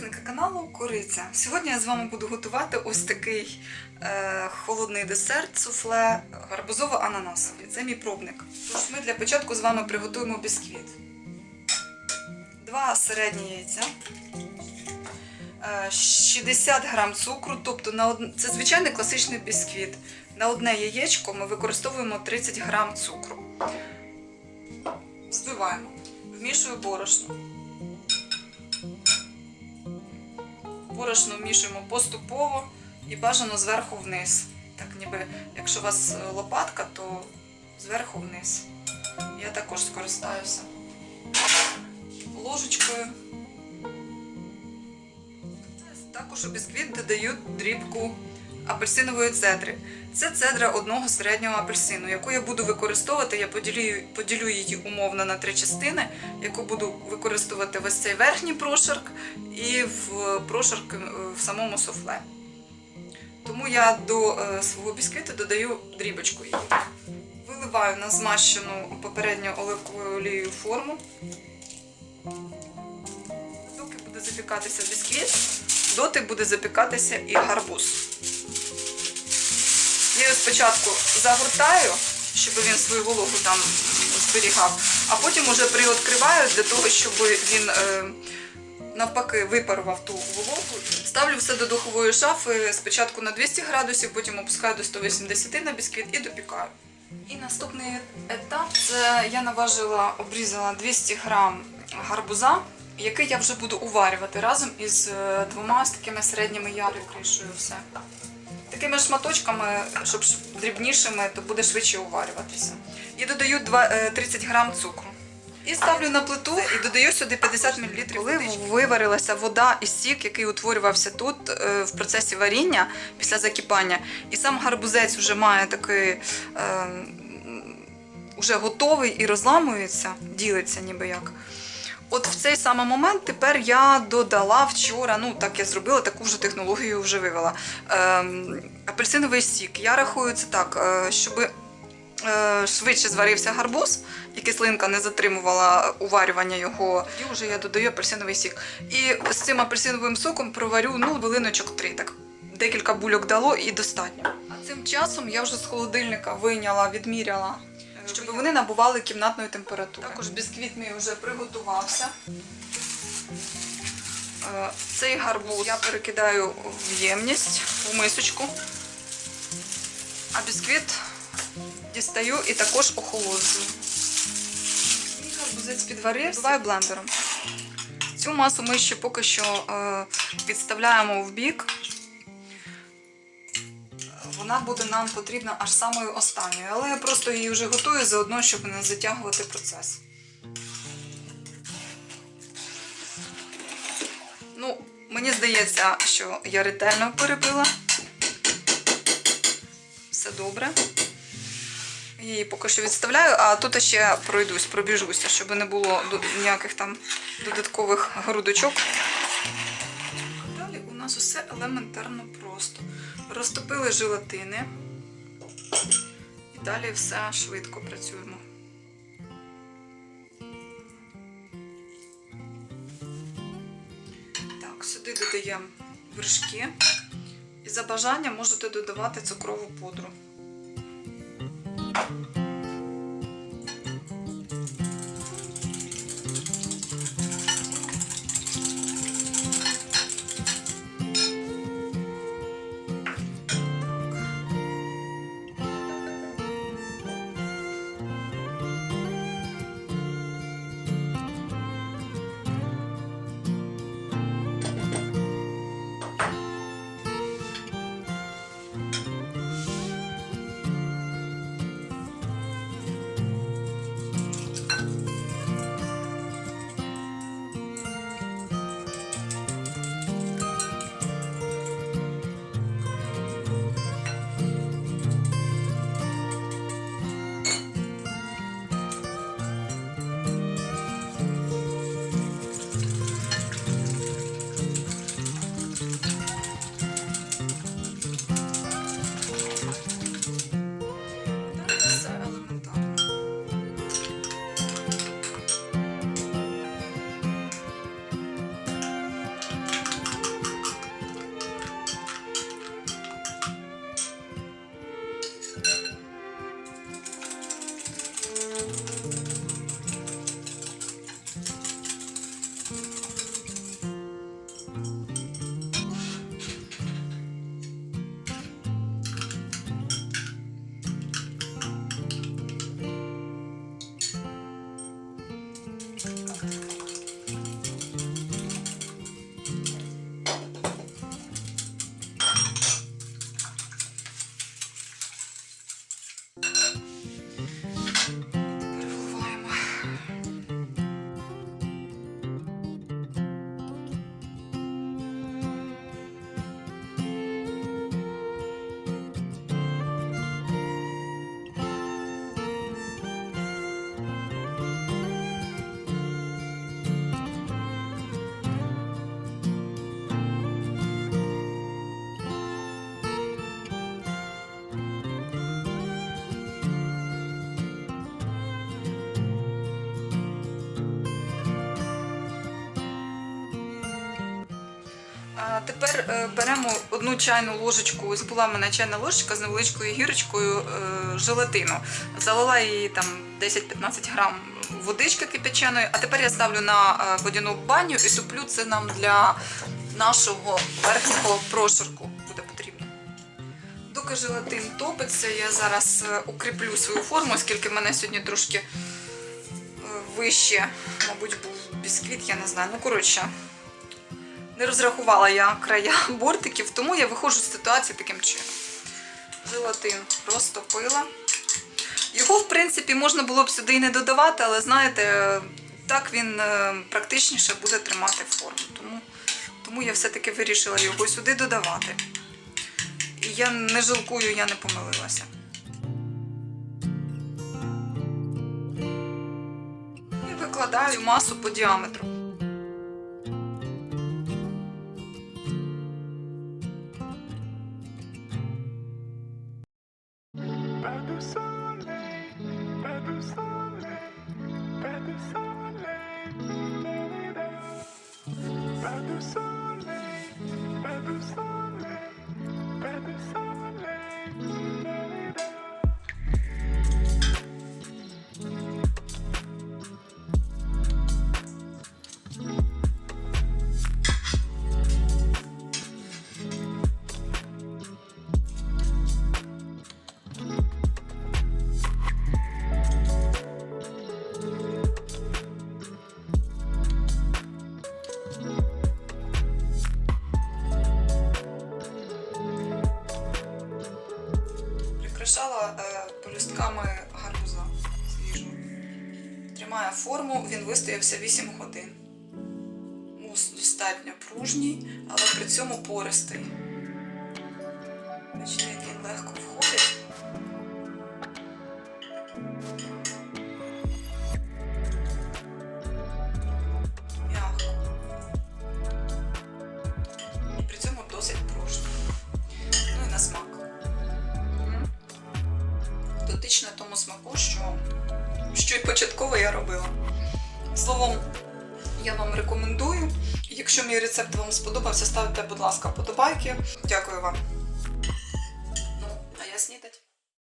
каналу Кориця. Сьогодні я з вами буду готувати ось такий е, холодний десерт суфле гарбузово-ананасовий. Це мій пробник. Тож ми для початку з вами приготуємо бісквіт. Два середні яйця, е, 60 грам цукру, тобто на од... це звичайний класичний бісквіт. На одне яєчко ми використовуємо 30 грам цукру. Збиваємо. Вмішую борошно. Борошно вмішуємо поступово і бажано зверху вниз. Так ніби, якщо у вас е, лопатка, то зверху вниз. Я також скористаюся ложечкою. Також у бісквіт додають дрібку апельсинової цедри. Це цедра одного середнього апельсину, яку я буду використовувати. Я поділю, поділю її умовно на три частини, яку буду використовувати в ось цей верхній прошарк і в прошарк е, в самому суфле. Тому я до е, свого бісквіту додаю дрібочку її. Виливаю на змащену попередньо оливковою олією форму. Доки буде запікатися бісквіт, доти буде запікатися і гарбуз. Я спочатку загортаю, щоб він свою вологу там зберігав, а потім уже приоткриваю для того, щоб він е, навпаки випарував ту вологу. Ставлю все до духової шафи спочатку на 200 градусів, потім опускаю до 180 на бісквіт і допікаю. І наступний етап це я наважила, обрізала 200 грам гарбуза, який я вже буду уварювати разом із е, двома з такими середніми ярикришою все. Такими шматочками, щоб дрібнішими, то буде швидше уварюватися. І додаю е, 30 грам цукру. І ставлю на плиту і додаю сюди 50 мл. Коли виварилася вода і сік, який утворювався тут е, в процесі варіння після закипання, і сам гарбузець вже має такий. Е, м, Уже готовий і розламується, ділиться ніби як. От в цей самий момент тепер я додала вчора, ну так я зробила, таку ж технологію вже вивела. Ем, апельсиновий сік. Я рахую це так, е, щоб е, швидше зварився гарбуз, і кислинка не затримувала уварювання його. І вже я додаю апельсиновий сік. І з цим апельсиновим соком проварю ну, хвилиночок три. Так декілька бульок дало і достатньо. А цим часом я вже з холодильника вийняла, відміряла щоб вони набували кімнатної температури. Також бісквіт мій вже приготувався. Е, Цей гарбуз я перекидаю в ємність, в мисочку. А бісквіт дістаю і також охолоджую. Мій гарбузець підварив, збиваю блендером. Цю масу ми ще поки що е, відставляємо в бік. Вона буде нам потрібна аж самою останньою, але я просто її вже готую заодно, щоб не затягувати процес. Ну, мені здається, що я ретельно перебила. Все добре. Її поки що відставляю, а тут ще пройдусь, пробіжуся, щоб не було ніяких там додаткових грудочок. Далі у нас усе елементарно просто. Розтопили желатини. І далі все швидко працюємо. Так, сюди додаємо вершки. І за бажанням можете додавати цукрову пудру. Тепер е, беремо одну чайну ложечку, ось мене чайна ложечка з невеличкою гірочкою е, желатину. Залила її там 10-15 грам водички кипяченої, а тепер я ставлю на е, водяну баню і туплю це нам для нашого верхнього прошарку буде потрібно. Доки желатин топиться, я зараз укріплю свою форму, оскільки мене сьогодні трошки вище, мабуть, був бісквіт, я не знаю. Ну, коротше, не розрахувала я края бортиків, тому я виходжу з ситуації таким чином. Желатин розтопила. Його, в принципі, можна було б сюди і не додавати, але знаєте, так він е, практичніше буде тримати форму. Тому, тому я все-таки вирішила його сюди додавати. І я не жалкую, я не помилилася. І викладаю масу по діаметру. Прикрашала е, полюстками гарбуза свіжого. Тримає форму, він вистоявся 8 годин. Мус достатньо пружній, але при цьому пористий. Бачите, як він легко входить. Дотична тому смаку, що, що й початково я робила. Словом, я вам рекомендую. Якщо мій рецепт вам сподобався, ставте, будь ласка, подобайки. Дякую вам.